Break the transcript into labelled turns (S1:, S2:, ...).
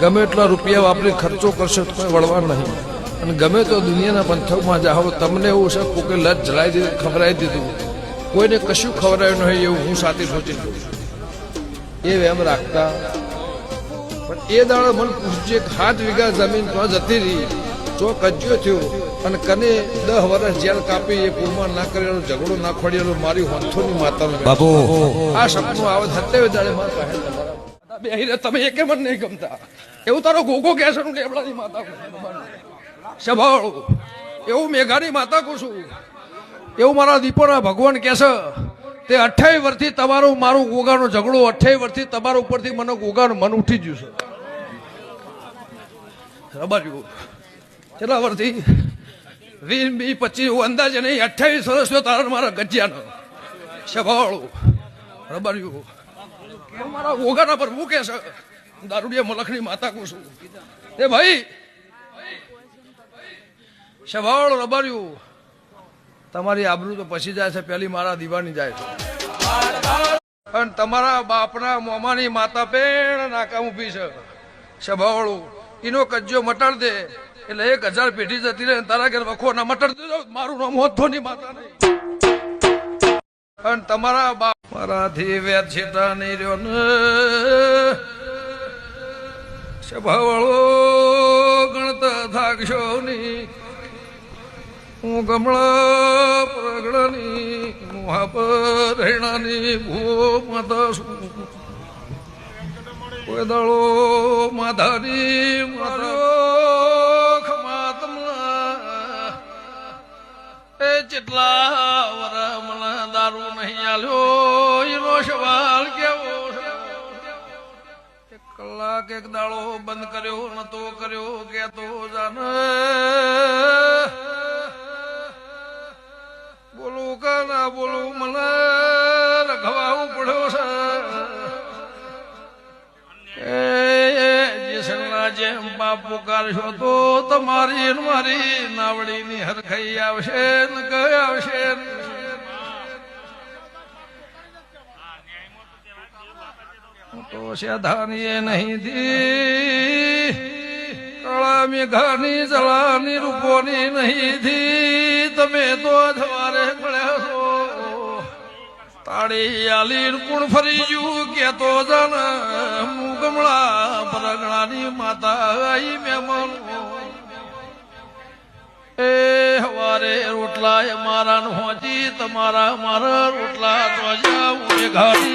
S1: ગમે એટલા રૂપિયા વાપરી ખર્ચો કરશો તો કોઈ વળવા નહીં. અને ગમે તો દુનિયાના પંથકમાં જાઓ તમને એવું છે કોકે લત જલાઈ દીધું ખવડાવી દીધું. કોઈને કશું ખવડાવ્યું નહીં એવું હું સાથે સોચી છું. એ એમ રાખતા. પણ એ દાડો મને પૂછજે હાથ વીઘા જમીન તો જતી રહી. જો કજ્યો થયો અને કને દસ વર્ષ જેલ કાપી એ પૂરમાં ના કરેલો ઝઘડો ના ખોડેલો મારી હોંથોની માતા
S2: બાપુ.
S1: આ શબ્દો આવે સત્યાવીસ દાડે મારા બે તમે એકે મને નહીં ગમતા. એવું તારો ગોગો કહેશે લેબડાની માતા સભાળું. એવું મેઘાની માતા કહું છું. એવું મારા દીપોના ભગવાન કહેશે તે અઠ્યાવીસ વર્ષથી તમારું મારું ગોગાનો ઝઘડો, અઠ્યાવીસ વર્ષથી તમારા ઉપરથી મને ગોગાનું મન ઉઠી ગયું છે. રબાર્યું કેટલા વર્ષથી? વીસ બી પચીસ, હું અંદાજે નહીં, અઠ્યાવીસ વર્ષ તારા મારા ગજિયાનો. સભાળું. રબાર્યું મારા ઓગાના પર મૂકે છે. દારૂડિયા મલખની માતા કહું છું. એ ભાઈ, શવાળ રબાર્યું. તમારી આબરૂ તો પછી જાય છે, પેલી મારા દીવાની જાય છે. અને તમારા બાપના મોમાની માતા પેણ નાકામ ઊભી છે. સભાવાળું એનો કજ્જો મટાડ દે. એટલે એક હજાર પેઢી જતી રહે તારા ઘેર વખો ના મટાડ દેજો. મારું નામ હોતો ની માતા નહીં. અને તમારા મારાથી છેટા નહીં રહ્યો ને સભાવાળો ગણત થાકશો ની હું ગમળા છું કોઈ દાળો માધાની એ જેટલા વરા મને દારૂ નહીં આલ્યો એનો સવાલ કેવો એક કલાક એક દાડો બંધ કર્યો, નતો કર્યો, કેતો જાન. બોલું કા ના બોલું, મને જેમ બાપ પુકારશો તો તમારી મારી નાવડીની હરખાઈ આવશે ને કઈ આવશે તો સાધાની નહીં ધી કળા મેઘાની, જળાની, રૂપોની નહીં ધી તમે તો જવારે મળ્યા છો. તાળી આલીન કુણ ફરી જુ કે તો ગમળા પરગણાની માતા આઈ મહેમાન એ હવારે રોટલા એ મારા હોજી તમારા મારા રોટલા તો જાઉં ઘાડી